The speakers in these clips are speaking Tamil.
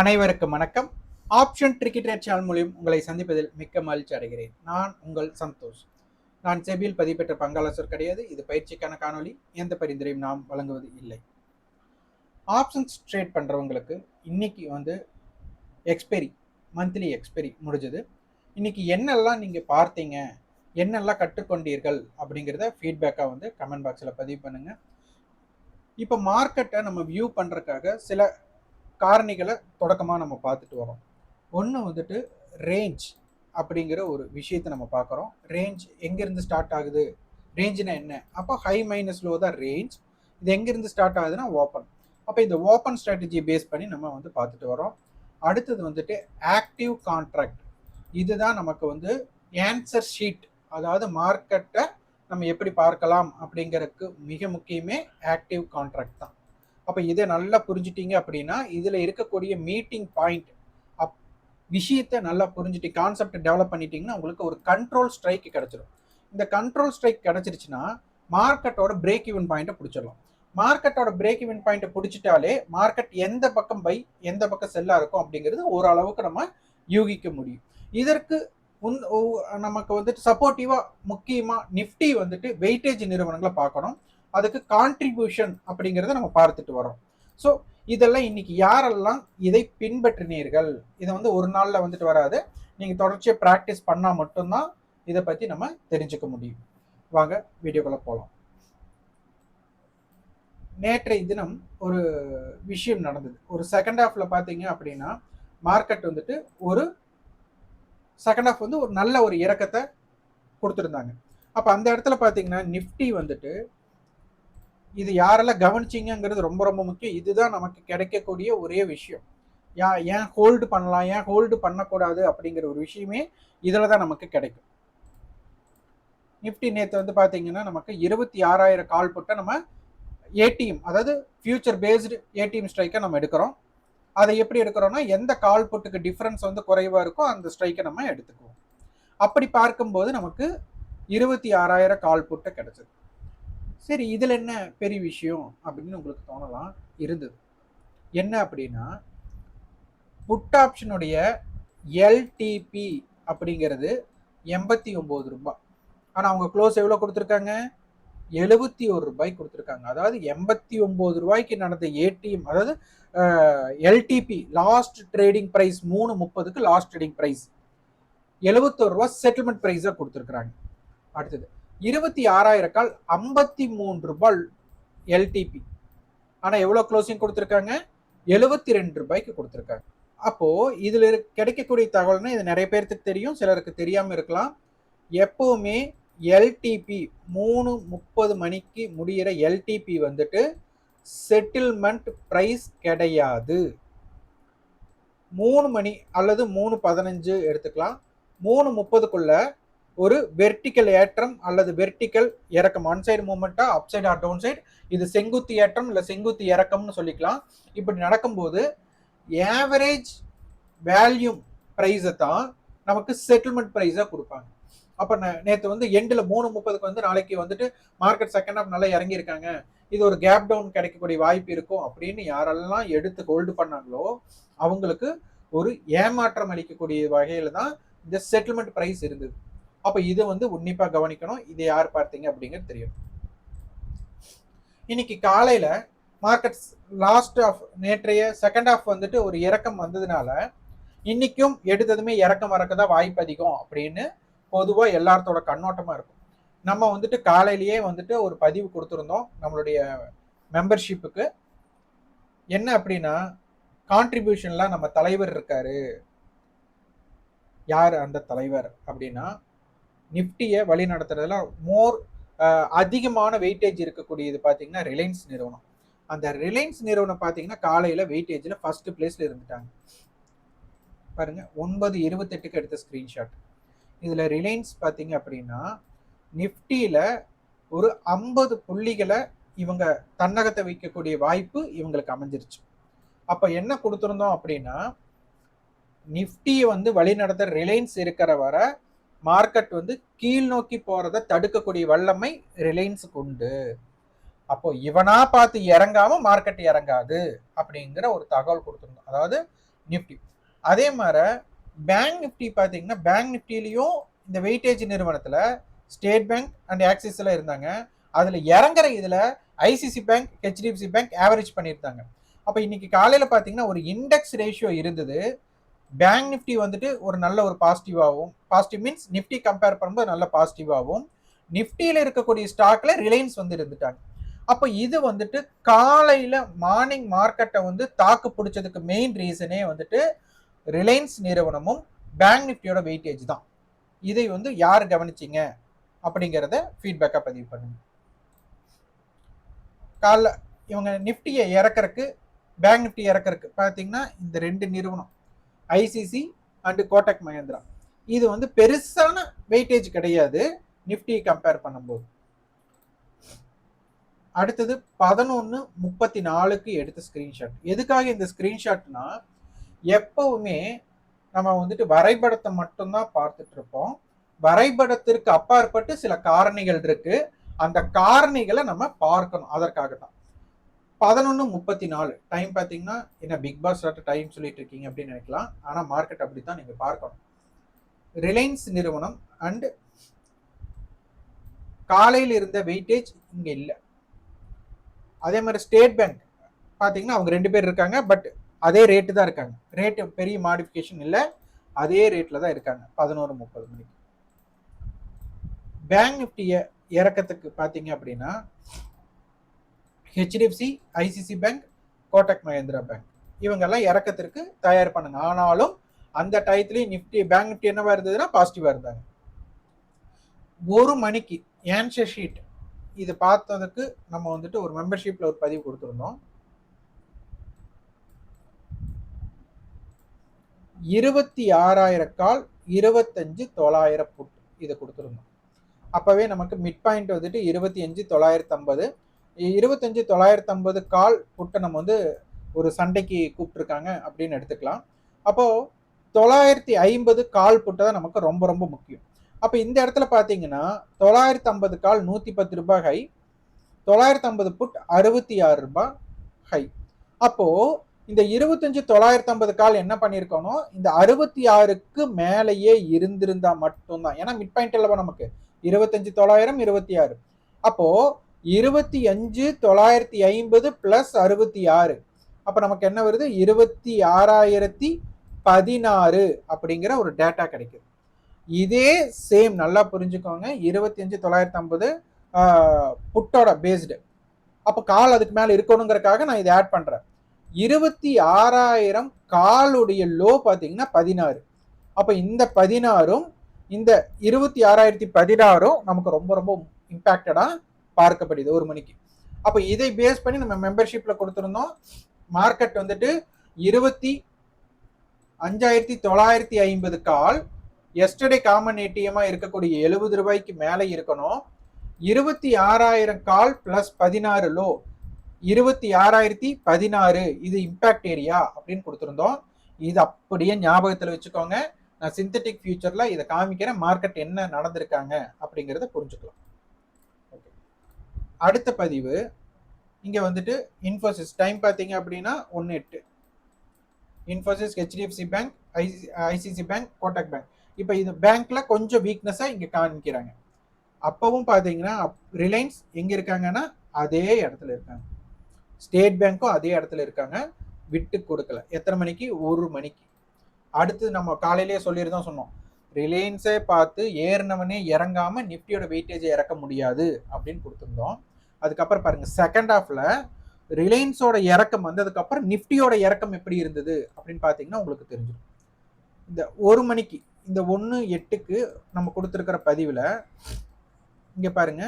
அனைவருக்கும் வணக்கம். ஆப்ஷன் கிரிக்கெட் சேனல் மூலியம் உங்களை சந்திப்பதில் மிக்க மகிழ்ச்சி அடைகிறேன். நான் உங்கள் சந்தோஷ். நான் செபியில் பதிவு பெற்ற பங்காளசர் கிடையாது. இது பயிற்சிக்கான காணொளி. எந்த பரிந்துரையும் நாம் வழங்குவது இல்லை. ஆப்ஷன்ஸ் ட்ரேட் பண்ணுறவங்களுக்கு இன்னைக்கு வந்து எக்ஸ்பெரி மந்த்லி எக்ஸ்பெரி முடிஞ்சது. இன்னைக்கு என்னெல்லாம் நீங்கள் பார்த்தீங்க? என்னெல்லாம் கற்றுக்கொண்டீர்கள்? அப்படிங்கிறத ஃபீட்பேக்காக வந்து கமெண்ட் பாக்ஸில் பதிவு பண்ணுங்கள் இப்போ மார்க்கெட்டை நம்ம வியூ பண்ணுறதுக்காக சில காரணிகளை தொடக்கமாக நம்ம பார்த்துட்டு வரோம். ஒன்று வந்துட்டு ரேஞ்ச் அப்படிங்கிற ஒரு விஷயத்தை நம்ம பார்க்குறோம். ரேஞ்ச் எங்கேருந்து ஸ்டார்ட் ஆகுது? ரேஞ்சுனா என்ன? அப்போ ஹை மைனஸ் லோ தான் ரேஞ்ச் இது எங்கேருந்து ஸ்டார்ட் ஆகுதுன்னா ஓப்பன் அப்போ இந்த ஓப்பன் ஸ்ட்ராட்டஜி பேஸ் பண்ணி நம்ம வந்து பார்த்துட்டு வரோம். அடுத்தது வந்துட்டு ஆக்டிவ் கான்ட்ராக்ட் இதுதான் நமக்கு வந்து ஆன்சர் ஷீட் அதாவது மார்க்கெட்டை நம்ம எப்படி பார்க்கலாம் அப்படிங்கிறதுக்கு மிக முக்கியமே ஆக்டிவ் கான்ட்ராக்ட் தான். அப்போ இதை நல்லா புரிஞ்சிட்டீங்க அப்படின்னா இதில் இருக்கக்கூடிய மீட்டிங் பாயிண்ட் அப் விஷயத்தை நல்லா புரிஞ்சுட்டு கான்செப்டை டெவலப் பண்ணிட்டீங்கன்னா உங்களுக்கு ஒரு கண்ட்ரோல் ஸ்ட்ரைக் கிடச்சிடும் இந்த கண்ட்ரோல் ஸ்ட்ரைக் கிடச்சிருச்சுன்னா மார்க்கெட்டோட பிரேக் ஈவன் பாயிண்ட்டை பிடிச்சிடலாம். மார்க்கெட்டோட பிரேக் ஈவன் பாயிண்ட்டை பிடிச்சிட்டாலே மார்க்கெட் எந்த பக்கம் பை எந்த பக்கம் செல்லாக இருக்கும் அப்படிங்கிறது ஓரளவுக்கு நம்ம யூகிக்க முடியும். இதற்கு உன் நமக்கு வந்துட்டு சப்போர்ட்டிவாக முக்கியமாக நிஃப்டி வந்துட்டு வெயிட்டேஜ் நிறுவனங்களை பார்க்கணும். அதுக்கு கான்ட்ரிபியூஷன் அப்படிங்கிறத நம்ம பார்த்துட்டு வரோம். ஸோ இதெல்லாம் இன்னைக்கு யாரெல்லாம் இதை பின்பற்றினீர்கள்? இதை வந்து ஒரு நாளில் வந்துட்டு வராது. நீங்கள் தொடர்ச்சியாக ப்ராக்டிஸ் பண்ணால் மட்டும்தான் இதை பற்றி நம்ம தெரிஞ்சுக்க முடியும். வாங்க வீடியோக்குள்ளே போகலாம் நேற்றைய தினம் ஒரு விஷயம் நடந்தது. ஒரு செகண்ட் ஹாஃப்ல பார்த்தீங்க அப்படின்னா மார்க்கெட் வந்துட்டு ஒரு செகண்ட் ஹாஃப் வந்து ஒரு நல்ல ஒரு இறக்கத்தை கொடுத்துருந்தாங்க. அப்போ அந்த இடத்துல பார்த்தீங்கன்னா நிஃப்டி வந்துட்டு இது யாரெல்லாம் கவனிச்சிங்கிறது ரொம்ப ரொம்ப முக்கியம். இதுதான் நமக்கு கிடைக்கக்கூடிய ஒரே விஷயம். யா ஏன் ஹோல்டு பண்ணலாம் ஏன் ஹோல்டு பண்ணக்கூடாது அப்படிங்கிற ஒரு விஷயமே இதில் தான் நமக்கு கிடைக்கும். நிஃப்டி நேற்று வந்து பார்த்தீங்கன்னா நமக்கு இருபத்தி ஆறாயிரம் கால் போட்ட நம்ம ஏடிஎம் அதாவது ஃபியூச்சர் பேஸ்டு ஏடிஎம் ஸ்ட்ரைக்கை நம்ம எடுக்கிறோம். அதை எப்படி எடுக்கிறோம்னா எந்த கால் புட்டுக்கு டிஃப்ரென்ஸ் வந்து குறைவாக இருக்கோ அந்த ஸ்ட்ரைக்கை நம்ம எடுத்துக்குவோம். அப்படி பார்க்கும்போது நமக்கு இருபத்தி ஆறாயிரம் கால் புட்டை கிடச்சிது. சரி இதில் என்ன பெரிய விஷயம் அப்படின்னு உங்களுக்கு தோணலாம் இருந்தது. என்ன அப்படின்னா புட் ஆப்ஷனுடைய எல்டிபி அப்படிங்கிறது எண்பத்தி ஒம்பது ரூபாய். ஆனால் அவங்க க்ளோஸ் எவ்வளோ கொடுத்துருக்காங்க? எழுபத்தி ஒரு ரூபாய் கொடுத்துருக்காங்க. அதாவது எண்பத்தி ஒம்பது ரூபாய்க்கு நடந்த ஏடிஎம் அதாவது எல்டிபி லாஸ்ட் ட்ரேடிங் ப்ரைஸ் மூணு முப்பதுக்கு லாஸ்ட் ட்ரேடிங் ப்ரைஸ் எழுபத்தோரு ரூபா செட்டில்மெண்ட் ப்ரைஸாக கொடுத்துருக்குறாங்க. அடுத்தது இருபத்தி ஆறாயிரம் கால் ஐம்பத்தி மூன்று ரூபாய் எல்டிபி ஆனால் எவ்வளோ க்ளோசிங் கொடுத்துருக்காங்க? எழுபத்தி ரெண்டு ரூபாய்க்கு கொடுத்துருக்காங்க. அப்போது இதில் கிடைக்கக்கூடிய தகவல்னா இது நிறைய பேர்த்துக்கு தெரியும் சிலருக்கு தெரியாமல் இருக்கலாம். எப்போவுமே எல்டிபி மூணு முப்பது மணிக்கு முடிகிற எல்டிபி வந்துட்டு செட்டில்மெண்ட் ப்ரைஸ் கிடையாது. மூணு மணி அல்லது மூணு பதினஞ்சு எடுத்துக்கலாம். மூணு முப்பதுக்குள்ள ஒரு வெர்டிக்கல் ஏற்றம் அல்லது வெர்டிக்கல் இறக்கம் one side மூமெண்ட்டா up side or down side இது செங்குத்து ஏற்றம் இல்லை செங்குத்து இறக்கம்னு சொல்லிக்கலாம். இப்படி நடக்கும்போது ஏவரேஜ் வேல்யூம் ப்ரைஸை தான் நமக்கு செட்டில்மெண்ட் ப்ரைஸாக கொடுப்பாங்க. அப்போ நேற்று வந்து எண்டில் மூணு முப்பதுக்கு வந்து நாளைக்கு வந்துட்டு மார்க்கெட் செகண்ட் ஹாஃப் நல்லா இறங்கியிருக்காங்க. இது ஒரு கேப் டவுன் கிடைக்கக்கூடிய வாய்ப்பு இருக்கும் அப்படின்னு யாரெல்லாம் எடுத்து ஹோல்டு பண்ணாங்களோ அவங்களுக்கு ஒரு ஏமாற்றம் அளிக்கக்கூடிய வகையில் தான் இந்த செட்டில்மெண்ட் ப்ரைஸ் இருந்தது. அப்போ இது வந்து உன்னிப்பாக கவனிக்கணும். இது யார் பார்த்தீங்க அப்படிங்கிறது தெரியும். இன்னைக்கு காலையில் மார்க்கெட்ஸ் லாஸ்ட் ஆஃப் நேற்றைய செகண்ட் ஆஃப் வந்துட்டு ஒரு இறக்கம் வந்ததுனால இன்னைக்கும் எடுத்ததுமே இறக்கம் வரக்க தான் வாய்ப்பு அதிகம் அப்படின்னு பொதுவாக எல்லாத்தோட கண்ணோட்டமாக இருக்கும். நம்ம வந்துட்டு காலையிலேயே வந்துட்டு ஒரு பதிவு கொடுத்துருந்தோம் நம்மளுடைய மெம்பர்ஷிப்புக்கு என்ன அப்படின்னா கான்ட்ரிபியூஷன்லாம் நம்ம தலைவர் இருக்காரு. யார் அந்த தலைவர் அப்படின்னா நிஃப்டியை வழி நடத்துறதுல மோர் அதிகமான வெயிட்டேஜ் இருக்கக்கூடியது பார்த்தீங்கன்னா ரிலையன்ஸ் நிறுவனம். அந்த ரிலையன்ஸ் நிறுவனம் பார்த்தீங்கன்னா காலையில் வெயிட்டேஜில் ஃபர்ஸ்ட் பிளேஸில் இருந்துட்டாங்க. பாருங்க ஒன்பது இருபத்தெட்டுக்கு எடுத்த ஸ்க்ரீன்ஷாட் இதில் ரிலையன்ஸ் பார்த்தீங்க அப்படின்னா நிஃப்டியில் ஒரு ஐம்பது புள்ளிகளை இவங்க தன்னகத்தை வைக்கக்கூடிய வாய்ப்பு இவங்களுக்கு அமைஞ்சிருச்சு. அப்போ என்ன கொடுத்துருந்தோம் அப்படின்னா நிஃப்டியை வந்து வழிநடத்த ரிலையன்ஸ் இருக்கிற வர மார்க்கெட் வந்து கீழ் நோக்கி போறதை தடுக்கக்கூடிய வல்லமை ரிலையன்ஸுக்கு உண்டு. அப்போ இவனா பார்த்து இறங்காம மார்க்கெட் இறங்காது அப்படிங்கிற ஒரு தகவல் கொடுத்துருந்தோம். அதாவது நிஃப்டி. அதே மாதிரி பேங்க் நிஃப்டி பார்த்தீங்கன்னா பேங்க் நிஃப்டிலையும் இந்த வெயிட்டேஜ் நிறுவனத்தில் ஸ்டேட் பேங்க் அண்ட் ஆக்சிஸில் இருந்தாங்க. அதில் இறங்குற இதில் ICICI bank HDFC bank average பண்ணியிருந்தாங்க. அப்போ இன்னைக்கு காலையில் பார்த்தீங்கன்னா ஒரு இண்டெக்ஸ் ரேஷியோ இருந்தது. பேங்க் நிஃப்டி வந்துட்டு ஒரு நல்ல ஒரு பாசிட்டிவாகவும் பாசிட்டிவ் மீன்ஸ் நிஃப்டி கம்பேர் பண்ணும்போது நல்ல பாசிட்டிவாகவும் நிஃப்டியில் இருக்கக்கூடிய ஸ்டாக்ல ரிலையன்ஸ் வந்து இருந்துட்டாங்க. அப்போ இது வந்துட்டு காலையில் மார்னிங் மார்க்கெட்டை வந்து தாக்கு பிடிச்சதுக்கு மெயின் ரீசனே வந்துட்டு ரிலையன்ஸ் நிறுவனமும் பேங்க் நிஃப்டியோட வெயிட்டேஜ் தான். இதை வந்து யார் கவனிச்சிங்க? அப்படிங்கிறத ஃபீட்பேக்காக பதிவு பண்ணுங்க. காலைல இவங்க நிஃப்டியை இறக்கறக்கு பேங்க் நிஃப்டி இறக்கறக்கு பார்த்தீங்கன்னா இந்த ரெண்டு நிறுவனம் ஐசிசி அண்டு கோட்டக் மஹேந்திரா இது வந்து பெருசான வெயிட்டேஜ் கிடையாது. நிஃப்டி கம்பேர் பண்ணும்போது. அடுத்தது பதினொன்று முப்பத்தி நாலுக்கு எடுத்த ஸ்க்ரீன்ஷாட் எதுக்காக இந்த ஸ்க்ரீன்ஷாட்னா எப்பவுமே நம்ம வந்துட்டு வரைபடத்தை மட்டும்தான் பார்த்துட்டு இருப்போம். வரைபடத்திற்கு அப்பாற்பட்டு சில காரணிகள் இருக்கு. அந்த காரணிகளை நம்ம பார்க்கணும். அதற்காக தான் பதினொன்று முப்பத்தி நாலு. டைம் பார்த்தீங்கன்னா என்ன பிக் பாஸ் டைம் சொல்லிட்டு இருக்கீங்க அப்படின்னு நினைக்கலாம். ஆனால் மார்க்கெட் அப்படி தான் நீங்கள் பார்க்கணும். ரிலையன்ஸ் நிறுவனம் அண்ட் காலையில் இருந்த வெயிட்டேஜ் இங்கே இல்லை. அதே மாதிரி ஸ்டேட் பேங்க் பார்த்தீங்கன்னா அவங்க ரெண்டு பேர் இருக்காங்க. பட் அதே ரேட்டு தான் இருக்காங்க. ரேட்டு பெரிய மாடிஃபிகேஷன் இல்லை. அதே ரேட்டில் தான் இருக்காங்க. பதினோரு முப்பது மணிக்கு. பேங்க் நிஃப்டியை இறக்கத்துக்கு பார்த்தீங்க அப்படின்னா HDFC ICICI bank Kotak Mahindra bank இவங்கெல்லாம் இறக்கத்திற்கு தயார் பண்ணுங்க ஆனாலும் அந்த டயத்துலேயும் நிஃப்டி பேங்க் நிஃப்டி என்னவா இருந்ததுன்னா பாசிட்டிவாக இருந்தாங்க. ஒரு மணிக்கு ஏன்ஷர் ஷீட் இது பார்த்ததுக்கு நம்ம வந்துட்டு ஒரு மெம்பர்ஷிப்பில் ஒரு பதிவு கொடுத்துருந்தோம். இருபத்தி ஆறாயிரம் கால் இருபத்தஞ்சு தொள்ளாயிரம் புட் இதை கொடுத்துருந்தோம். அப்போவே நமக்கு மிட் பாயிண்ட் வந்துட்டு இருபத்தி அஞ்சு தொள்ளாயிரத்தி ஐம்பது இருபத்தஞ்சு தொள்ளாயிரத்தி ஐம்பது கால் புட்டை நம்ம வந்து ஒரு சண்டைக்கு கூப்பிட்டுருக்காங்க அப்படின்னு எடுத்துக்கலாம். அப்போது தொள்ளாயிரத்தி ஐம்பது கால் புட்டை தான் நமக்கு ரொம்ப ரொம்ப முக்கியம். அப்போ இந்த இடத்துல பார்த்தீங்கன்னா தொள்ளாயிரத்தி ஐம்பது கால் நூற்றி பத்து ரூபாய் ஹை தொள்ளாயிரத்தி ஐம்பது புட் அறுபத்தி ஆறு ரூபாய் ஹை அப்போது இந்த இருபத்தஞ்சு தொள்ளாயிரத்தி ஐம்பது கால் என்ன பண்ணியிருக்கணும் இந்த அறுபத்தி ஆறுக்கு மேலேயே இருந்திருந்தா மட்டும்தான். ஏன்னா மிட் பாயிண்ட் இல்லவா நமக்கு? இருபத்தஞ்சு தொள்ளாயிரம் இருபத்தி ஆறு. அப்போ இருபத்தி அஞ்சு தொள்ளாயிரத்தி ஐம்பது ப்ளஸ் அறுபத்தி ஆறு. அப்போ நமக்கு என்ன வருது? இருபத்தி ஆறாயிரத்தி பதினாறு அப்படிங்கிற ஒரு டேட்டா கிடைக்குது. இதே சேம் நல்லா புரிஞ்சுக்கோங்க. இருபத்தி அஞ்சு தொள்ளாயிரத்தி ஐம்பது புட்டோட பேஸ்டு அப்போ கால் அதுக்கு மேலே இருக்கணுங்கிறக்காக நான் இதை ஆட் பண்ணுறேன் இருபத்தி ஆறாயிரம் காலுடைய லோ பார்த்தீங்கன்னா பதினாறு. அப்போ இந்த பதினாறும் இந்த இருபத்தி ஆறாயிரத்தி பதினாறும் நமக்கு ரொம்ப ரொம்ப இம்பேக்டடாக பார்க்கப்படுது ஒரு மணிக்கு. அப்போ இதை பேஸ் பண்ணி நம்ம மெம்பர்ஷிப்பில் கொடுத்துருந்தோம். மார்க்கெட் வந்துட்டு இருபத்தி அஞ்சாயிரத்தி தொள்ளாயிரத்தி ஐம்பது கால். எஸ்டர்டே காமன் ஏடிஎம்மாக இருக்கக்கூடிய எழுபது ரூபாய்க்கு மேலே இருக்கணும். இருபத்தி ஆறாயிரம் கால் ப்ளஸ் பதினாறு லோ. இருபத்தி ஆறாயிரத்தி பதினாறு. இது இம்பேக்ட் ஏரியா அப்படின்னு கொடுத்துருந்தோம். இது அப்படியே ஞாபகத்தில் வச்சுக்கோங்க. நான் சிந்தட்டிக் ஃபியூச்சரில் இதை காமிக்கிறேன். மார்க்கெட் என்ன நடந்திருக்காங்க அப்படிங்கிறத புரிஞ்சுக்கலாம். அடுத்த பதிவு இங்கே வந்துட்டு இன்ஃபோசிஸ் டைம் பார்த்தீங்க அப்படின்னா ஒன்று எட்டு. Infosys HDFC bank IC ICICI bank Kotak bank இப்போ இது பேங்க்கில் கொஞ்சம் வீக்னஸாக இங்கே காமிக்கிறாங்க. அப்போவும் பார்த்தீங்கன்னா ரிலையன்ஸ் எங்கே இருக்காங்கன்னா அதே இடத்துல இருக்காங்க. ஸ்டேட் பேங்க்கும் அதே இடத்துல இருக்காங்க. விட்டு கொடுக்கல. எத்தனை மணிக்கு? ஒரு மணிக்கு. அடுத்து நம்ம காலையிலேயே சொல்லியிருந்தோம் சொன்னோம். ரிலையன்ஸை பார்த்து ஏறினவனே இறங்காம நிஃப்டியோட வெயிட்டேஜை இறக்க முடியாது அப்படின்னு கொடுத்துருந்தோம். அதுக்கப்புறம் பாருங்க செகண்ட் ஹாஃப்ல ரிலையன்ஸோட இறக்கம் வந்ததுக்கப்புறம் நிஃப்டியோட இறக்கம் எப்படி இருந்தது அப்படின்னு பார்த்தீங்கன்னா உங்களுக்கு தெரிஞ்சிடும். இந்த ஒரு மணிக்கு இந்த ஒன்று எட்டுக்கு நம்ம கொடுத்துருக்கிற பதிவில் இங்கே பாருங்க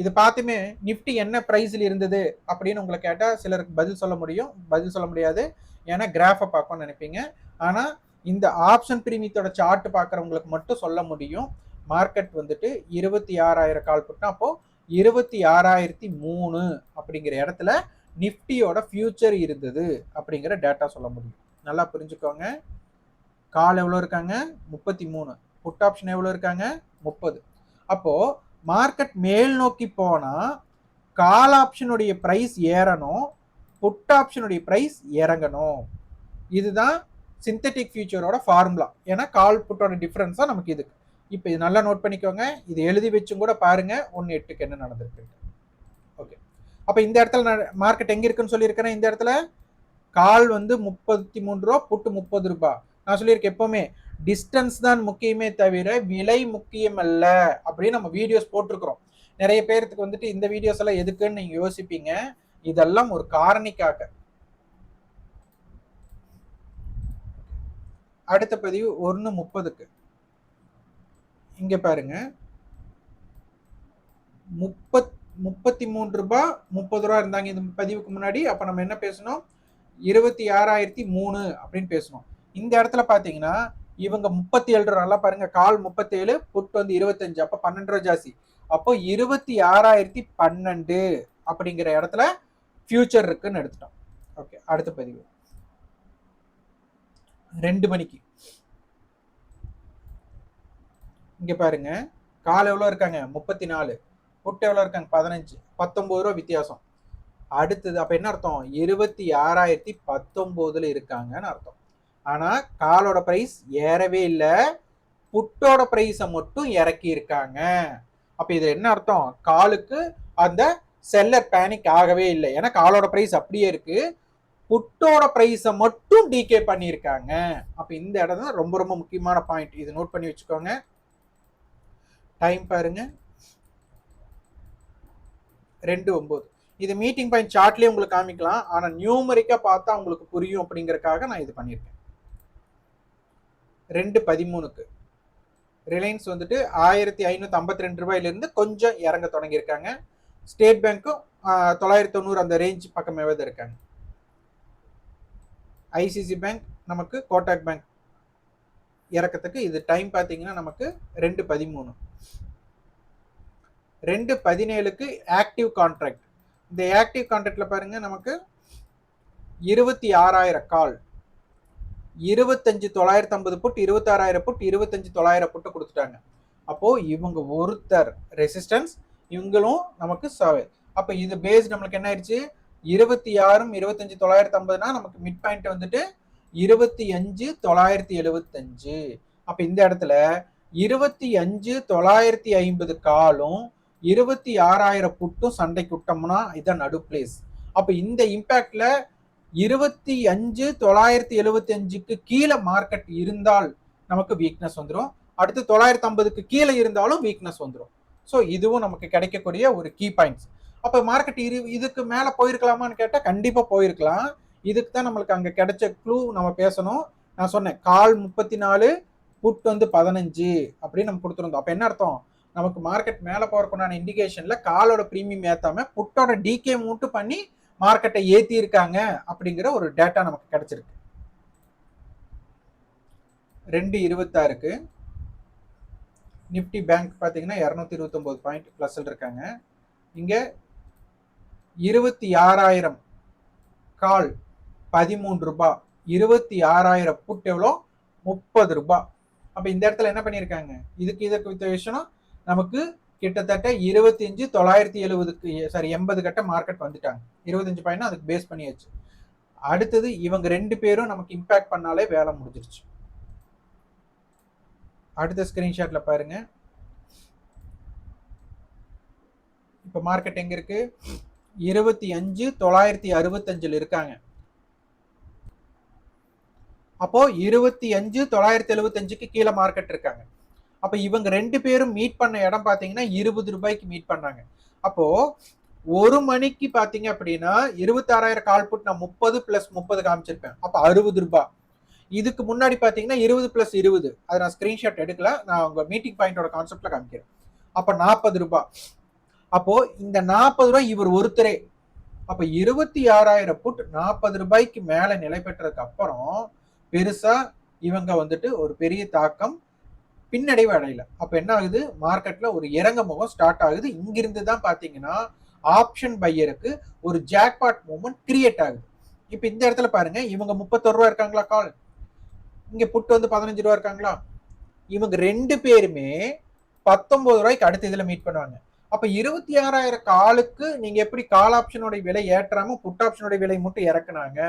இது பார்த்துமே நிஃப்டி என்ன ப்ரைஸில் இருந்தது அப்படின்னு உங்களை கேட்டால் சிலருக்கு பதில் சொல்ல முடியும். பதில் சொல்ல முடியாது. ஏன்னா கிராஃபை பார்க்கணும்னு நினைப்பீங்க. ஆனால் இந்த ஆப்ஷன் பிரீமியத்தோட சார்ட் பார்க்குறவங்களுக்கு மட்டும் சொல்ல முடியும். மார்க்கெட் வந்துட்டு இருபத்தி ஆறாயிரம் கால் போட்டோம் அப்போது இருபத்தி ஆறாயிரத்தி மூணு அப்படிங்கிற இடத்துல நிஃப்டியோட ஃபியூச்சர் இருந்தது அப்படிங்கிற டேட்டா சொல்ல முடியும். நல்லா புரிஞ்சுக்கோங்க. கால் எவ்வளோ இருக்காங்க? முப்பத்தி மூணு. புட் ஆப்ஷன் எவ்வளோ இருக்காங்க? முப்பது. அப்போது மார்க்கெட் மேல் நோக்கி போனால் கால் ஆப்ஷனுடைய ப்ரைஸ் ஏறணும் புட் ஆப்ஷனுடைய ப்ரைஸ் இறங்கணும். இதுதான் சிந்தட்டிக் ஃபியூச்சரோட ஃபார்முலா ஏன்னா கால் புட்டோட டிஃப்ரென்ஸ் தான் நமக்கு இதுக்கு. இப்போ இது நல்லா நோட் பண்ணிக்கோங்க. இது எழுதி வச்சும் கூட பாருங்க. ஒன்று எட்டுக்கு என்ன நடந்திருக்கு. ஓகே அப்போ இந்த இடத்துல நான் மார்க்கெட் எங்கே இருக்குன்னு சொல்லியிருக்கிறேன் இந்த இடத்துல கால் வந்து முப்பத்தி மூணு ரூபா புட்டு முப்பது ரூபா. நான் சொல்லியிருக்கேன் எப்பவுமே டிஸ்டன்ஸ் தான் முக்கியமே தவிர விலை முக்கியம் அல்ல அப்படின்னு நம்ம வீடியோஸ் போட்டிருக்கிறோம். நிறைய பேர்த்துக்கு வந்துட்டு இந்த வீடியோஸ் எல்லாம் எதுக்குன்னு நீங்கள் யோசிப்பீங்க. இதெல்லாம் ஒரு காரணிக்காக. அடுத்த பதிவு ஒன்று முப்பதுக்கு. இங்க பாருங்க. முப்பத் முப்பத்தி மூன்று ரூபாய் முப்பது ரூபா இருந்தாங்க இந்த பதிவுக்கு முன்னாடி. அப்போ நம்ம என்ன பேசணும்? இருபத்தி ஆறாயிரத்தி மூணு அப்படின்னு பேசணும். இந்த இடத்துல பார்த்தீங்கன்னா இவங்க முப்பத்தி ஏழு ரூபா நல்லா பாருங்க. கால் முப்பத்தேழு புட் வந்து இருபத்தஞ்சு அப்போ பன்னெண்டு ரூபா ஜாஸ்தி. அப்போ இருபத்தி ஆறாயிரத்தி பன்னெண்டு அப்படிங்கிற இடத்துல ஃபியூச்சர் இருக்குன்னு எடுத்துட்டோம். ஓகே அடுத்த பதிவு. ரெண்டு மணிக்கு. இங்கே பாருங்க. கால் எவ்வளோ இருக்காங்க? முப்பத்தி நாலு புட்டு எவ்வளோ இருக்காங்க? பதினஞ்சு. பத்தொம்பது ரூபா வித்தியாசம். அடுத்தது அப்போ என்ன அர்த்தம்? இருபத்தி ஆறாயிரத்தி பத்தொம்போதில் இருக்காங்கன்னு அர்த்தம். ஆனால் காலோட ப்ரைஸ் ஏறவே இல்லை. புட்டோட ப்ரைஸை மட்டும் இறக்கி இருக்காங்க. அப்போ இது என்ன அர்த்தம்? காலுக்கு அந்த செல்லர் பேனிக் ஆகவே இல்லை. ஏன்னா காலோட ப்ரைஸ் அப்படியே இருக்கு. புட்டோட ப்ரைஸை மட்டும் டிகே பண்ணியிருக்காங்க. அப்போ இந்த இடம் தான் ரொம்ப ரொம்ப முக்கியமான பாயிண்ட் இது நோட் பண்ணி வச்சுக்கோங்க. டைம் பாருங்க. ரெண்டு ஒம்பது. இது மீட்டிங் பாயிண்ட் சார்ட்லேயே உங்களுக்கு காமிக்கலாம். ஆனால் நியூமரிக்காக பார்த்தா உங்களுக்கு புரியும் அப்படிங்கிறக்காக நான் இது பண்ணியிருக்கேன். ரெண்டு பதிமூணுக்கு. ரிலையன்ஸ் வந்துட்டு ஆயிரத்தி ஐநூற்றி ஐம்பத்தி ரெண்டு ரூபாயிலேருந்து கொஞ்சம் இறங்க தொடங்கியிருக்காங்க. ஸ்டேட் பேங்க்கும் தொள்ளாயிரத்தி தொண்ணூறு அந்த ரேஞ்ச் பக்கமாகவே தான் இருக்காங்க. ஐசிசி பேங்க் நமக்கு கோட்டாக் பேங்க் இறக்கத்துக்கு இது டைம் பார்த்தீங்கன்னா நமக்கு ரெண்டு பதிமூணு. ரெண்டு பதினேழுக்கு ஆக்டிவ் கான்ட்ராக்ட் இந்த ஆக்டிவ் கான்ட்ராக்டில் பாருங்க நமக்கு இருபத்தி ஆறாயிரம் கால் இருபத்தஞ்சு தொள்ளாயிரத்தி ஐம்பது புட் இருபத்தாறாயிரம் புட் இருபத்தஞ்சு தொள்ளாயிரம் புட்டு கொடுத்துட்டாங்க. அப்போது இவங்க ஒருத்தர் ரெசிஸ்டன்ஸ் இவங்களும் நமக்கு சவே அப்போ இது பேஸ் நம்மளுக்கு என்ன ஆயிடுச்சு இருபத்தி ஆறும் இருபத்தஞ்சு தொள்ளாயிரத்தி ஐம்பதுனா நமக்கு மிட் பாயிண்ட் வந்துட்டு இருபத்தி அஞ்சு தொள்ளாயிரத்தி எழுபத்தஞ்சு. அப்போ இந்த இடத்துல இருபத்தி அஞ்சு தொள்ளாயிரத்தி ஐம்பது காலும் இருபத்தி ஆறாயிரம் புட்டும் சண்டைக்கு விட்டோம்னா இதான் நடு பிளேஸ் அப்போ இந்த இம்பேக்ட்ல இருபத்தி அஞ்சு தொள்ளாயிரத்தி எழுபத்தி அஞ்சுக்கு கீழே மார்க்கெட் இருந்தால் நமக்கு வீக்னஸ் வந்துடும் அடுத்து தொள்ளாயிரத்தி ஐம்பதுக்கு கீழே இருந்தாலும் வீக்னஸ் வந்துடும் ஸோ இதுவும் நமக்கு கிடைக்கக்கூடிய ஒரு கீ பாயிண்ட்ஸ் அப்போ மார்க்கெட் இரு இதுக்கு மேலே போயிருக்கலாமான்னு கேட்டால் கண்டிப்பாக போயிருக்கலாம். இதுக்கு தான் நம்மளுக்கு அங்கே கிடைச்ச க்ளூ நம்ம பேசணும். நான் சொன்னேன் கால் முப்பத்தி நாலு புட் வந்து பதினஞ்சு அப்படின்னு நம்ம கொடுத்துருந்தோம். அப்போ என்ன அர்த்தம்? நமக்கு மார்க்கெட் மேலே போகிறக்குண்டான இண்டிகேஷனில் காலோட ப்ரீமியம் ஏற்றாமல் புட்டோட டிகே மூட்டு பண்ணி மார்க்கெட்டை ஏற்றி இருக்காங்க அப்படிங்கிற ஒரு டேட்டா நமக்கு கிடைச்சிருக்கு. ரெண்டு இருபத்தாறுக்கு நிஃப்டி பேங்க் பார்த்தீங்கன்னா இரநூத்தி இருபத்தொம்போது பாயிண்ட் ப்ளஸில் இருக்காங்க. இங்கே இருபத்தி ஆறாயிரம் கால் பதிமூன்று ரூபாய் இருபத்தி ஆறாயிரம் புட் எவ்வளோ? முப்பது ரூபாய் அப்போ இந்த இடத்துல என்ன பண்ணியிருக்காங்க? இதுக்கு இதற்கு வித்த விஷயம் நமக்கு கிட்டத்தட்ட இருபத்தஞ்சு தொள்ளாயிரத்தி எழுபதுக்கு சாரி எண்பது கட்ட மார்க்கெட் வந்துட்டாங்க. இருபத்தஞ்சு பாயிண்ட் அதுக்கு பேஸ் பண்ணியாச்சு. அடுத்தது இவங்க ரெண்டு பேரும் நமக்கு இம்பேக்ட் பண்ணாலே வேலை முடிஞ்சிருச்சு. அடுத்த ஸ்கிரீன்ஷாட்ல பாருங்க. இப்போ மார்க்கெட் எங்கே இருக்குது இருபத்தி அஞ்சு தொள்ளாயிரத்தி அறுபத்தஞ்சில் இருக்காங்க. அப்போ இருபத்தி அஞ்சு தொள்ளாயிரத்தி எழுபத்தஞ்சுக்கு கீழே மார்க்கெட் இருக்காங்க. அப்ப இவங்க ரெண்டு பேரும் மீட் பண்ண இடம் பாத்தீங்கன்னா இருபது ரூபாய்க்கு மீட் பண்ணாங்க அப்போ ஒரு மணிக்கு பாத்தீங்க அப்படின்னா இருபத்தாறாயிரம் கால் புட் நான் முப்பது பிளஸ் முப்பது காமிச்சிருப்பேன். அப்ப அறுபது ரூபாய் இதுக்கு முன்னாடி பாத்தீங்கன்னா இருபது பிளஸ் இருபது. அதை நான் ஸ்கிரீன்ஷாட் எடுக்கல. நான் உங்க மீட்டிங் பாயிண்டோட கான்செப்ட்ல காமிக்கிறேன். அப்ப நாற்பது ரூபாய் அப்போ இந்த நாற்பது ரூபாய் இவர் ஒருத்தரே. அப்ப இருபத்தி ஆறாயிரம் புட் நாற்பது ரூபாய்க்கு மேல நிலை பெற்றதுக்கு அப்புறம் பெருசா இவங்க வந்துட்டு ஒரு பெரிய தாக்கம் பின்னடைவு அடையல. அப்ப என்ன ஆகுது? மார்க்கெட்ல ஒரு இறங்க முகம் ஸ்டார்ட் ஆகுது. இங்கிருந்து தான் பாத்தீங்கன்னா ஆப்ஷன் பையருக்கு ஒரு ஜாக்பாட் மூமெண்ட் கிரியேட் ஆகுது. இப்ப இந்த இடத்துல பாருங்க இவங்க முப்பத்தொரு ரூபா இருக்காங்களா கால் இங்க புட்டு வந்து பதினஞ்சு ரூபா இருக்காங்களா? இவங்க ரெண்டு பேருமே பத்தொன்பது ரூபாய்க்கு அடுத்த இதுல மீட் பண்ணுவாங்க. அப்ப இருபத்தி ஆறாயிரம் காலுக்கு நீங்க எப்படி கால் ஆப்ஷனோட விலை ஏற்றாம புட் ஆப்ஷனோட விலை மட்டும் இறக்குனாங்க?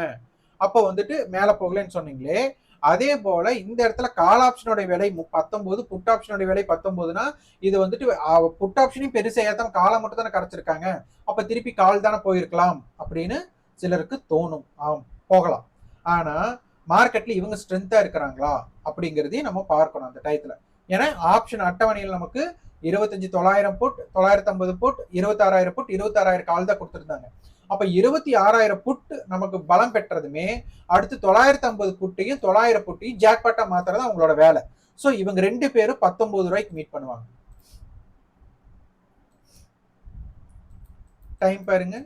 அப்போ வந்துட்டு மேல போகலன்னு சொன்னீங்களே அதே போல இந்த இடத்துல கால் ஆப்ஷனோட விலை மு- பத்தொன்பது புட் ஆப்ஷனோட விலை பத்தொன்பதுனா இது வந்துட்டு புட் ஆப்ஷனையும் பெருசா ஏத்தாம காலை மட்டும் தானே கரைச்சிருக்காங்க. அப்ப திருப்பி கால் தானே போயிருக்கலாம் அப்படின்னு சிலருக்கு தோணும். ஆம் போகலாம். ஆனா மார்க்கெட்ல இவங்க ஸ்ட்ரென்த்தா இருக்கிறாங்களா அப்படிங்கிறதையும் நம்ம பார்க்கணும் அந்த டயத்துல ஏன்னா ஆப்ஷன் அட்டவணையில் நமக்கு இருபத்தஞ்சு தொள்ளாயிரம் புட் தொள்ளாயிரத்தி ஐம்பது புட் இருபத்தாறாயிரம் புட் இருபத்தாறாயிரம் கால் தான் கொடுத்துருந்தாங்க. அப்ப இருபத்தி ஆறாயிரம் புட் நமக்கு பலம் பெற்றதுமே அடுத்து தொள்ளாயிரத்தி ஐம்பது புட்டையும் தொள்ளாயிரம் புட்டையும் ஜாக்பாட்டா மாத்துறது அவங்களோட வேலை. சோ இவங்க ரெண்டு பேரும் பத்தொன்பது ரூபாய்க்கு மீட் பண்ணுவாங்க. டைம் பாருங்க.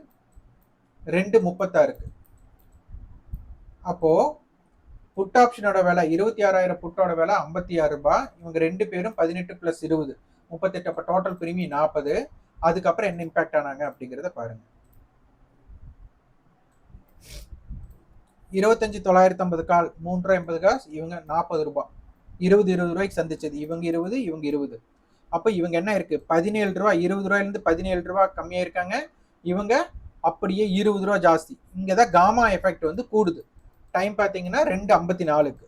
ரெண்டு முப்பத்தாறுக்கு அப்போ புட் ஆப்ஷனோட விலை இருபத்தி ஆறாயிரம் புட்டோட விலை ஐம்பத்தி ஆறு ரூபாய். இவங்க ரெண்டு பேரும் பதினெட்டு பிளஸ் இருபது. முப்பத்தெட்டு அப்போ டோட்டல் பிரீமியம் நாற்பது அதுக்கப்புறம் என்ன இம்பேக்ட் ஆனாங்க அப்படிங்கிறத பாருங்க. இருபத்தஞ்சு தொள்ளாயிரத்தி ஐம்பது கால் மூன்று எண்பது காசு இவங்க நாற்பது ரூபாய் இருபது இருபது ரூபாய்க்கு சந்திச்சது. இவங்க இருபது இவங்க இருபது. அப்போ இவங்க என்ன இருக்கு? பதினேழு ரூபா இருபது ரூபாயிலிருந்து பதினேழு ரூபா கம்மியாக இருக்காங்க. இவங்க அப்படியே இருபது ரூபா ஜாஸ்தி. இங்கே தான் காமா எஃபெக்ட் வந்து கூடுது. டைம் பார்த்தீங்கன்னா ரெண்டு ஐம்பத்தி நாலுக்கு.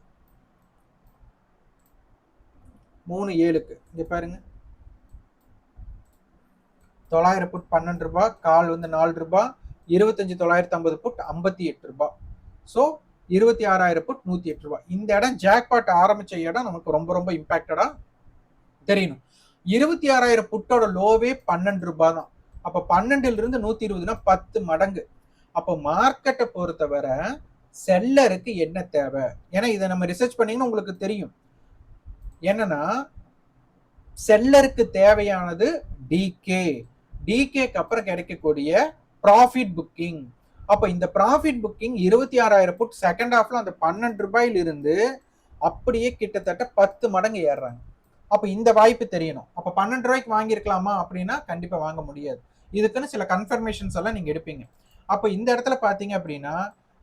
மூணு ஏழுக்கு. இங்கே பாருங்க. தொள்ளாயிரம் புட் பன்னெண்டு ரூபாய் கால் வந்து நாலு ரூபாய் இருபத்தஞ்சு தொள்ளாயிரத்தி ஐம்பது புட் ஐம்பத்தி எட்டு ரூபாய் ஸோ இருபத்தி ஆறாயிரம் புட் நூற்றி எட்டு ரூபாய் இந்த இடம் ஜாக்பாட் ஆரம்பித்த இடம் நமக்கு ரொம்ப ரொம்ப இம்பாக்டடாக தெரியணும். இருபத்தி ஆறாயிரம் புட்டோட லோவே பன்னெண்டு ரூபாய் தான். அப்போ பன்னெண்டுலேருந்து நூற்றி இருபதுனா பத்து மடங்கு. அப்போ மார்க்கெட்டை பொறுத்தவரை செல்லருக்கு என்ன தேவை? ஏன்னா இதை நம்ம ரிசர்ச் பண்ணீங்கன்னா உங்களுக்கு தெரியும். என்னன்னா செல்லருக்கு தேவையானது டிகே டிகேக்கு அப்புறம் கிடைக்கக்கூடிய ப்ராஃபிட் புக்கிங் அப்போ இந்த ப்ராஃபிட் புக்கிங் இருபத்தி ஆறாயிரம் புட் செகண்ட் ஹாஃப்ல அந்த பன்னெண்டு ரூபாயில இருந்து அப்படியே கிட்டத்தட்ட பத்து மடங்கு ஏறுறாங்க. அப்போ இந்த வாய்ப்பு தெரியணும். அப்போ பன்னெண்டு ரூபாய்க்கு வாங்கியிருக்கலாமா அப்படின்னா கண்டிப்பாக வாங்க முடியாது. இதுக்குன்னு சில கன்ஃபர்மேஷன்ஸ் எல்லாம் நீங்கள் எடுப்பீங்க. அப்போ இந்த இடத்துல பார்த்தீங்க அப்படின்னா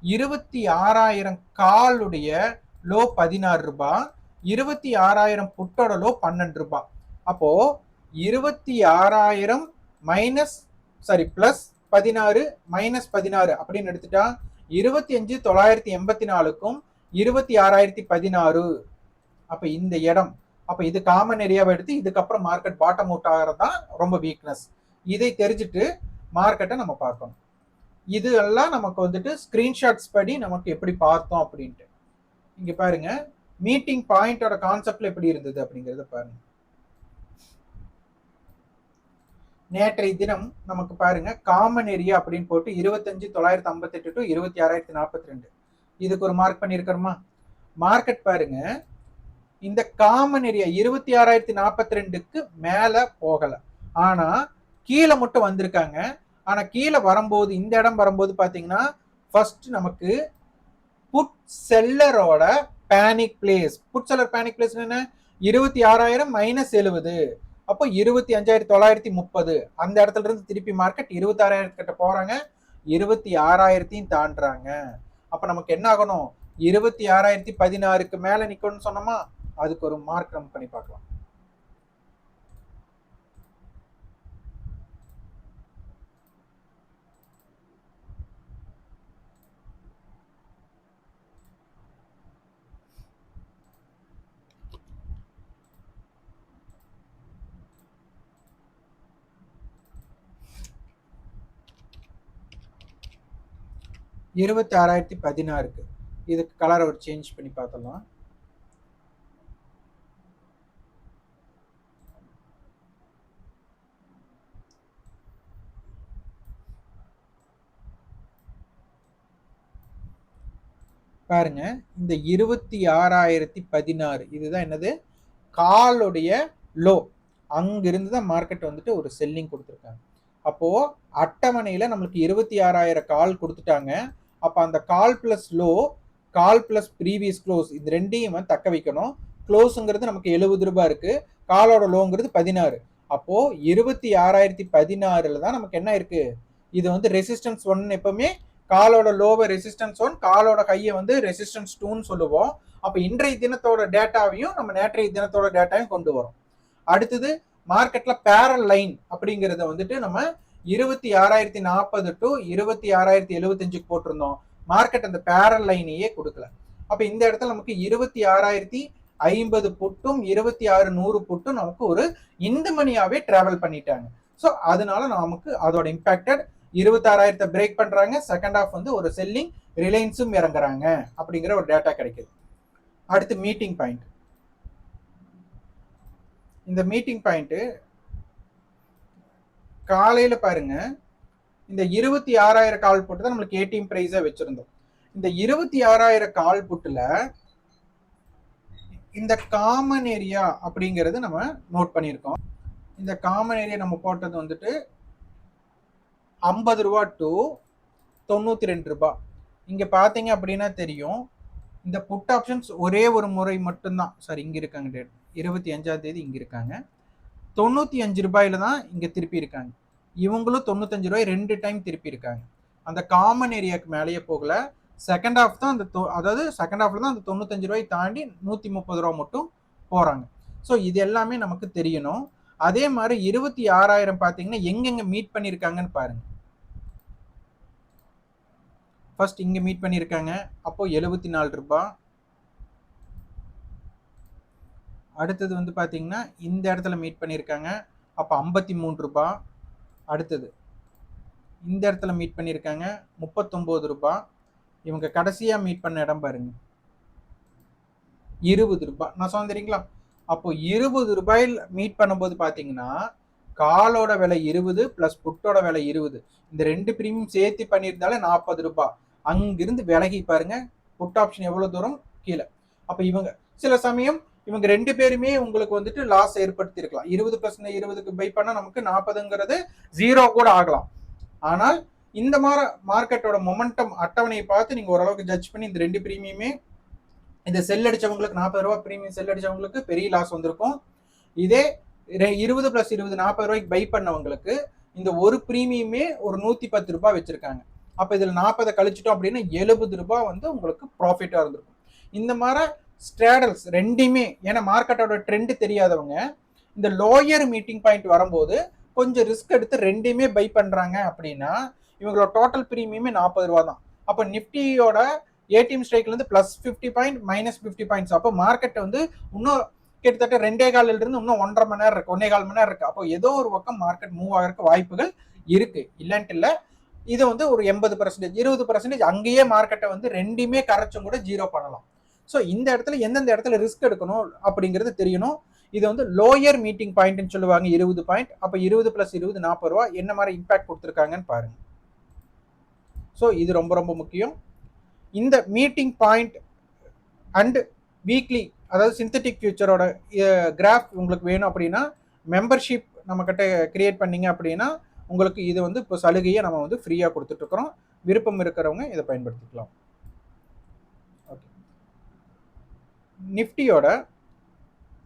இருபத்தி ஆறாயிரம் காலுடைய லோ பதினாறு ரூபாய் இருபத்தி ஆறாயிரம் புட்டோட லோ பன்னெண்டு ரூபாய் அப்போ இருபத்தி ஆறாயிரம் மைனஸ் சாரி பிளஸ் பதினாறு மைனஸ் பதினாறு அப்படின்னு எடுத்துட்டா இருபத்தி அஞ்சு தொள்ளாயிரத்தி எண்பத்தி நாலுக்கும் இருபத்தி ஆறாயிரத்தி பதினாறு. அப்போ இந்த இடம் அப்போ இது காமன் ஏரியாவை எடுத்து இதுக்கப்புறம் மார்க்கெட் பாட்டம் அவுட் ஆகிறது தான் ரொம்ப வீக்னஸ் இதை தெரிஞ்சுட்டு மார்க்கெட்டை நம்ம பார்க்கணும். இது எல்லாம் நமக்கு வந்துட்டு ஸ்க்ரீன்ஷாட்ஸ் படி நமக்கு எப்படி பார்த்தோம் அப்படின்ட்டு. இங்கே பாருங்க மீட்டிங் பாயிண்டோட கான்செப்ட்ல எப்படி இருந்தது அப்படிங்கிறத பாருங்க. நேற்றைய தினம் நமக்கு பாருங்க காமன் ஏரியா அப்படின்னு போட்டு இருபத்தஞ்சு தொள்ளாயிரத்தி ஐம்பத்தி எட்டு டு இருபத்தி ஆறாயிரத்தி நாற்பத்தி ரெண்டு இதுக்கு ஒரு மார்க் பண்ணியிருக்கிறோமா? மார்க்கெட் பாருங்க. இந்த காமன் ஏரியா இருபத்தி ஆறாயிரத்தி நாற்பத்தி ரெண்டுக்கு மேலே போகல. ஆனா கீழே மட்டும் வந்திருக்காங்க. ஆனா கீழே வரும்போது இந்த இடம் வரும்போது பார்த்தீங்கன்னா ஃபர்ஸ்ட் நமக்கு put செல்லரோட panic place put seller panic place என்ன? இருபத்தி ஆறாயிரம் மைனஸ் எழுபது. அப்போ இருபத்தி அஞ்சாயிரத்தி தொள்ளாயிரத்தி முப்பது. அந்த இடத்துல இருந்து திருப்பி மார்க்கெட் இருபத்தி ஆறாயிரத்து கிட்ட போறாங்க. இருபத்தி ஆறாயிரத்தையும் தாண்டுறாங்க. அப்ப நமக்கு என்ன ஆகணும்? இருபத்தி ஆறாயிரத்தி பதினாறுக்கு மேல நிக்கணும்னு சொன்னோமா? அதுக்கு ஒரு மார்க் நம்ம பண்ணி பார்க்கலாம். இருபத்தி ஆறாயிரத்தி பதினாறுக்கு. இதுக்கு கலரை ஒரு சேஞ்ச் பண்ணி பார்த்தலாம் பாருங்க இந்த இருபத்தி ஆறாயிரத்தி பதினாறு இதுதான் என்னது? காலுடைய லோ அங்கிருந்து தான் மார்க்கெட் வந்துட்டு ஒரு செல்லிங் கொடுத்துருக்காங்க. அப்போது அட்டவணையில் நம்மளுக்கு இருபத்தி ஆறாயிரம் கால் கொடுத்துட்டாங்க. அப்போ அந்த call plus low call plus previous close இது ரெண்டையும் தக்க வைக்கணும். க்ளோஸுங்கிறது நமக்கு எழுபது ரூபாய் இருக்கு. காலோட லோங்கிறது பதினாறு. அப்போ இருபத்தி ஆறாயிரத்தி பதினாறுல தான் நமக்கு என்ன இருக்கு? இது வந்து ரெசிஸ்டன்ஸ் ஒன் எப்பவுமே காலோட லோவை ரெசிஸ்டன்ஸ் ஒன் காலோட கையை வந்து ரெசிஸ்டன்ஸ் டூன்னு சொல்லுவோம். அப்போ இன்றைய தினத்தோட டேட்டாவையும் நம்ம நேற்றைய தினத்தோட டேட்டாவையும் கொண்டு வரோம். அடுத்தது மார்க்கெட்ல பேரல் லைன் அப்படிங்கிறத வந்துட்டு நம்ம இருபத்தி ஆறாயிரத்தி நாற்பது டு இருபத்தி ஆறாயிரத்தி எழுபத்தஞ்சுக்கு போட்டிருந்தோம். மார்க்கெட் அந்த பேரல் லைனையே கொடுக்கல. அப்போ இந்த இடத்துல நமக்கு இருபத்தி ஆறாயிரத்தி ஐம்பது புட்டும் இருபத்தி ஆறு நூறு புட்டும் நமக்கு ஒரு இந்த மணியாவே டிராவல் பண்ணிட்டாங்க. ஸோ அதனால நமக்கு அதோட இம்பாக்டட் இருபத்தாறாயிரத்தை பிரேக் பண்றாங்க. செகண்ட் ஆஃப் வந்து ஒரு செல்லிங் ரிலையன்ஸும் இறங்குறாங்க அப்படிங்கிற ஒரு டேட்டா கிடைக்குது. அடுத்து மீட்டிங் பாயிண்ட் இந்த மீட்டிங் பாயிண்ட்டு காலையில பாருங்க. இந்த இருபத்தி ஆறாயிரம் கால் புட்டு தான் நம்மளுக்கு ஏடிஎம் ப்ரைஸாக வச்சிருந்தோம். இந்த இருபத்தி ஆறாயிரம் கால் புட்டுல இந்த காமன் ஏரியா அப்படிங்கிறது நம்ம நோட் பண்ணியிருக்கோம். இந்த காமன் ஏரியா நம்ம போட்டது வந்துட்டு ஐம்பது ரூபா டு தொண்ணூற்றி ரெண்டு ரூபா. இங்கே பார்த்தீங்க அப்படின்னா தெரியும். இந்த புட் ஆப்ஷன்ஸ் ஒரே ஒரு முறை மட்டும்தான். சாரி இங்கே இருக்காங்க டேட் இருபத்தி அஞ்சாம் தேதி இங்கே இருக்காங்க. தொண்ணூற்றி அஞ்சு ரூபாயில தான் இங்கே திருப்பி இருக்காங்க. இவங்களும் தொண்ணூத்தஞ்சு ரூபாய் ரெண்டு டைம் திருப்பி இருக்காங்க. அந்த காமன் ஏரியாவுக்கு மேலேயே போகல. செகண்ட் ஹாஃப் தான் அந்த தொ- அதாவது செகண்ட் ஹாஃப்ல தான் அந்த தொண்ணூத்தஞ்சு ரூபாய் தாண்டி நூற்றி முப்பது ரூபா மட்டும் போகிறாங்க ஸோ இது எல்லாமே நமக்கு தெரியணும். அதே மாதிரி இருபத்தி ஆறாயிரம் பார்த்தீங்கன்னா எங்கெங்க மீட் பண்ணியிருக்காங்கன்னு பாருங்க. ஃபர்ஸ்ட் இங்கே மீட் பண்ணியிருக்காங்க அப்போ எழுபத்தி நாலு ரூபாய் அடுத்தது வந்து பார்த்தீங்கன்னா இந்த இடத்துல மீட் பண்ணியிருக்காங்க அப்போ ஐம்பத்தி மூணு ரூபா அடுத்தது. இந்த இடத்துல மீட் பண்ணியிருக்காங்க முப்பத்தொம்போது ரூபா. இவங்க கடைசியாக மீட் பண்ண இடம் பாருங்க. இருபது ரூபாய் நான் சொன்னேன் அப்போ இருபது ரூபாயில் மீட் பண்ணும்போது பார்த்தீங்கன்னா காலோட விலை இருபது ப்ளஸ் புட்டோட விலை இருபது. இந்த ரெண்டு பிரீமியம் சேர்த்து பண்ணியிருந்தாலே நாற்பது ரூபாய் அங்கிருந்து விலகி பாருங்க புட் ஆப்ஷன் எவ்வளோ தூரம் கீழே. அப்போ இவங்க சில சமயம் இவங்க ரெண்டு பேருமே உங்களுக்கு வந்துட்டு லாஸ் ஏற்படுத்தியிருக்கலாம். இருபது பர்சன்ட் இருபதுக்கு பை பண்ணால் நமக்கு நாற்பதுங்கிறது ஜீரோ கூட ஆகலாம். ஆனால் இந்த மாதிரி மார்க்கெட்டோட மொமெண்டம் அட்டவணையை பார்த்து நீங்கள் ஓரளவுக்கு ஜட்ஜ் பண்ணி இந்த ரெண்டு பிரீமியமே இந்த செல் அடித்தவங்களுக்கு நாற்பது ரூபா ப்ரீமியம் செல் அடிச்சவங்களுக்கு பெரிய லாஸ் வந்திருக்கும். இதே ரெ- இருபது ப்ளஸ் இருபது நாற்பது ரூபாய்க்கு பை பண்ணவங்களுக்கு இந்த ஒரு ப்ரீமியமே ஒரு நூற்றி பத்து ரூபாய் வச்சுருக்காங்க. அப்போ இதில் நாற்பதை கழிச்சிட்டோம் அப்படின்னா எழுபது ரூபாய் வந்து உங்களுக்கு ப்ராஃபிட்டாக இருந்திருக்கும். இந்த மாதிரி ஸ்ட்ராடல்ஸ் ரெண்டையுமே ஏன்னா மார்க்கெட்டோட ட்ரெண்ட் தெரியாதவங்க இந்த லோயர் மீட்டிங் பாயிண்ட் வரும்போது கொஞ்சம் ரிஸ்க் எடுத்து ரெண்டையுமே பை பண்ணுறாங்க அப்படின்னா இவங்களோட டோட்டல் ப்ரீமியமே நாற்பது ரூபா தான். அப்போ நிஃப்டியோட ATM ஸ்ட்ரைக்லேருந்து plus fifty point minus fifty points அப்போ மார்க்கெட் வந்து இன்னும் கிட்டத்தட்ட ரெண்டே காலில் இருந்து இன்னும் ஒன்றரை மணி நேரம் இருக்கு ஒன்றே கால் மணி நேரம் இருக்கு. அப்போ ஏதோ ஒரு பக்கம் மார்க்கெட் மூவ் ஆகிறதுக்கு வாய்ப்புகள் இருக்கு. இல்லைன்ட்டு இல்லை இது வந்து ஒரு எண்பது பர்சன்டேஜ் இருபது பர்சன்டேஜ் அங்கேயே மார்க்கெட்டை வந்து ரெண்டுமே கரைச்சும் கூட ஜீரோ பண்ணலாம். ஸோ இந்த இடத்துல எந்தெந்த இடத்துல ரிஸ்க் எடுக்கணும் அப்படிங்கிறது தெரியணும். இது வந்து லோயர் மீட்டிங் பாயிண்ட்னு சொல்லுவாங்க இருபது பாயிண்ட் அப்போ இருபது ப்ளஸ் இருபது நாற்பது ரூபா. என்ன மாதிரி இம்பாக்ட் கொடுத்துருக்காங்கன்னு பாருங்க. ஸோ இது ரொம்ப ரொம்ப முக்கியம். இந்த மீட்டிங் பாயிண்ட் அண்ட் வீக்லி அதாவது சிந்தட்டிக் ஃபியூச்சரோட கிராஃப் உங்களுக்கு வேணும் அப்படின்னா மெம்பர்ஷிப் நம்மக்கிட்ட கிரியேட் பண்ணீங்க அப்படின்னா உங்களுக்கு இது வந்து இப்போ சலுகையை நம்ம வந்து ஃப்ரீயாக கொடுத்துட்ருக்குறோம் விருப்பம் இருக்கிறவங்க இதை பயன்படுத்திக்கலாம் ஓகே நிஃப்டியோட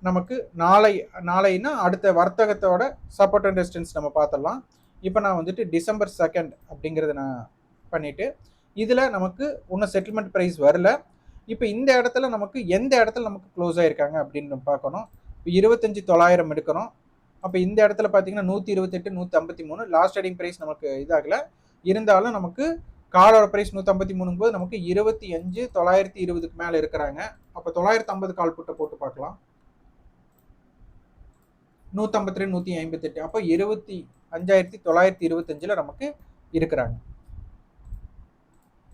நமக்கு நாளை நாளைன்னா அடுத்த வர்த்தகத்தோட சப்போர்ட் அண்ட் ரெசிஸ்டன்ஸ் நம்ம பார்த்துடலாம் இப்போ நான் வந்துட்டு டிசம்பர் செகண்ட் அப்படிங்கிறத நான் பண்ணிவிட்டு இதில் நமக்கு இன்னும் செட்டில்மெண்ட் ப்ரைஸ் வரல. இப்போ இந்த இடத்துல நமக்கு எந்த இடத்துல நமக்கு க்ளோஸ் ஆகிருக்காங்க அப்படின்னு நம்ம பார்க்கணும். இப்போ இருபத்தஞ்சி தொள்ளாயிரம் எடுக்கிறோம். அப்போ இந்த இடத்துல பார்த்தீங்கன்னா நூற்றி இருபத்தெட்டு நூற்றி ஐம்பத்தி மூணு. லாஸ்ட் ட்ரேடிங் ப்ரைஸ் நமக்கு இதாகலை. இருந்தாலும் நமக்கு காலோட ப்ரைஸ் நூற்றம்பத்தி மூணுங்கும் போது நமக்கு இருபத்தி அஞ்சு தொள்ளாயிரத்தி இருபதுக்கு மேலே இருக்கிறாங்க. அப்போ தொள்ளாயிரத்தி ஐம்பது கால் புட்டை போட்டு பார்க்கலாம். நூற்றம்பத்தி ரெண்டு நூற்றி ஐம்பத்தெட்டு. அப்போ இருபத்தி அஞ்சாயிரத்தி தொள்ளாயிரத்தி இருபத்தஞ்சில் நமக்கு இருக்கிறாங்க.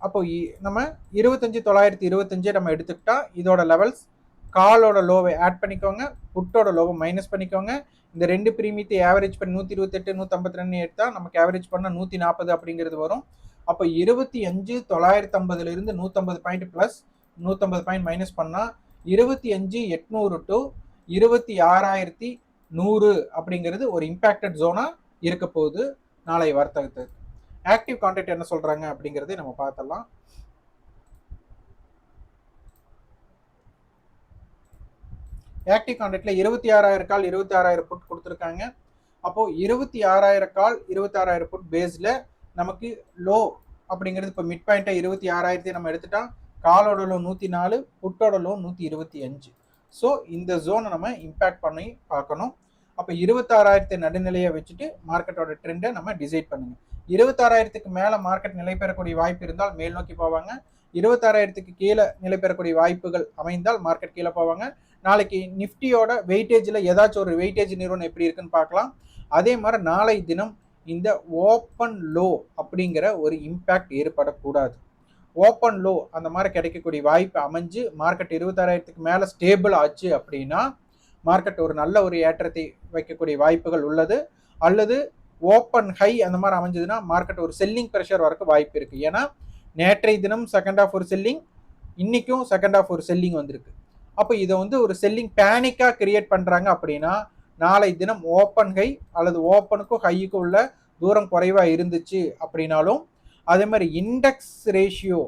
அப்போ நம்ம இருபத்தஞ்சு தொள்ளாயிரத்தி இருபத்தஞ்சே நம்ம எடுத்துக்கிட்டா இதோட லெவல்ஸ் காலோட லோவை ஆட் பண்ணிக்கோங்க புட்டோட லோவை மைனஸ் பண்ணிக்கோங்க. இந்த ரெண்டு பிரீமியத்தை ஆவரேஜ் பண்ணி நூற்றி இருபத்தெட்டு நூற்றம்பத்தி ரெண்டு எடுத்தால் நமக்கு ஆவரேஜ் பண்ணால் நூற்றி நாற்பது அப்படிங்கிறது வரும். அப்போ இருபத்தி அஞ்சு தொள்ளாயிரத்தி ஐம்பதுல இருந்து நூற்றம்பது பாயிண்ட் ப்ளஸ் நூற்றம்பது பாயிண்ட் மைனஸ் பண்ணால் இருபத்தி அஞ்சு எட்நூறு டு இருபத்தி ஆறாயிரத்தி நூறு அப்படிங்கிறது ஒரு இம்பேக்டட் ஜோனாக இருக்க போகுது நாளை வர்த்தகத்துக்கு. ஆக்டிவ் கான்டாக்ட் என்ன சொல்றாங்க அப்படிங்கிறதே நம்ம பார்த்தலாம் ஆக்டிவ் கான்டாக்ட்ல இருபத்தி ஆறாயிரம் கால் இருபத்தி ஆறாயிரம் புட் கொடுத்துருக்காங்க. அப்போ இருபத்தி ஆறாயிரம் கால் இருபத்தி ஆறாயிரம் புட் பேஸ்ல நமக்கு லோ அப்படிங்கிறது இப்போ மிட் பாயிண்ட்டாக இருபத்தி ஆறாயிரத்தி நம்ம எடுத்துட்டா காலோட லோ நூற்றி நாலு புட்டோட லோ நூற்றி இருபத்தி அஞ்சு. ஸோ இந்த ஜோனை நம்ம இம்பேக்ட் பண்ணி பார்க்கணும். அப்போ இருபத்தாறாயிரத்து நடுநிலையை வச்சுட்டு மார்க்கெட்டோட ட்ரெண்டை நம்ம டிசைட் பண்ணுங்க. இருபத்தாறாயிரத்துக்கு மேலே மார்க்கெட் நிலை பெறக்கூடிய வாய்ப்பு இருந்தால் மேல் நோக்கி போவாங்க. இருபத்தாறாயிரத்துக்கு கீழே நிலை பெறக்கூடிய வாய்ப்புகள் அமைந்தால் மார்க்கெட் கீழே போவாங்க. நாளைக்கு நிஃப்டியோட வெயிட்டேஜில் ஏதாச்சும் ஒரு வெயிட்டேஜ் நிறுவனம் எப்படி இருக்குன்னு பார்க்கலாம். அதே மாதிரி நாளை தினம் இந்த ஓப்பன் லோ அப்படிங்கிற ஒரு இம்பேக்ட் ஏற்படக்கூடாது. ஓப்பன் லோ அந்த மாதிரி கிடைக்கக்கூடிய வாய்ப்பு அமைஞ்சு மார்க்கெட் இருபத்தாறாயிரத்துக்கு மேலே ஸ்டேபிள் ஆச்சு அப்படின்னா மார்க்கெட் ஒரு நல்ல ஒரு ஏற்றத்தை வைக்கக்கூடிய வாய்ப்புகள் உள்ளது. அல்லது ஓப்பன் ஹை அந்த மாதிரி அமைஞ்சதுன்னா மார்க்கெட் ஒரு செல்லிங் ப்ரெஷர் வரக்கு வாய்ப்பு இருக்குது ஏன்னா நேற்றைய தினம் செகண்ட் ஆஃப் ஒரு செல்லிங் இன்றைக்கும் செகண்ட் ஆஃப் ஒரு செல்லிங் வந்திருக்கு. அப்போ இதை வந்து ஒரு செல்லிங் பேனிக்காக கிரியேட் பண்ணுறாங்க அப்படின்னா நாளை தினம் ஓப்பன் ஹை அல்லது ஓப்பனுக்கும் ஹையுக்கும் உள்ள தூரம் குறைவாக இருந்துச்சு அப்படின்னாலும் அதே மாதிரி இண்டெக்ஸ் ரேஷியோ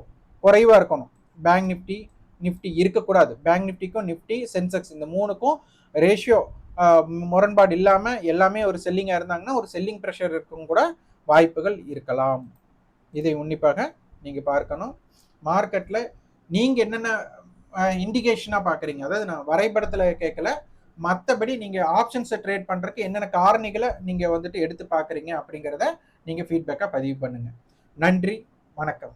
குறைவாக இருக்கணும். பேங்க் நிஃப்டி நிஃப்டி இருக்கக்கூடாது. பேங்க் நிஃப்டிக்கும் நிஃப்டி சென்செக்ஸ் இந்த மூணுக்கும் ரேஷியோ முரண்பாடு இல்லாமல் எல்லாமே ஒரு செல்லிங்காக இருந்தாங்கன்னா ஒரு செல்லிங் ப்ரெஷர் இருக்கும் கூட வாய்ப்புகள் இருக்கலாம். இதை உன்னிப்பாக நீங்கள் பார்க்கணும். மார்க்கெட்டில் நீங்கள் என்னென்ன இண்டிகேஷனாக பார்க்குறீங்க? அதாவது நான் வரைபடத்தில் கேட்கல மற்றபடி நீங்கள் ஆப்ஷன்ஸை ட்ரேட் பண்ணுறதுக்கு என்னென்ன காரணிகளை நீங்கள் வந்துட்டு எடுத்து பார்க்குறீங்க அப்படிங்கிறத நீங்கள் ஃபீட்பேக்காக பதிவு பண்ணுங்கள் நன்றி வணக்கம்.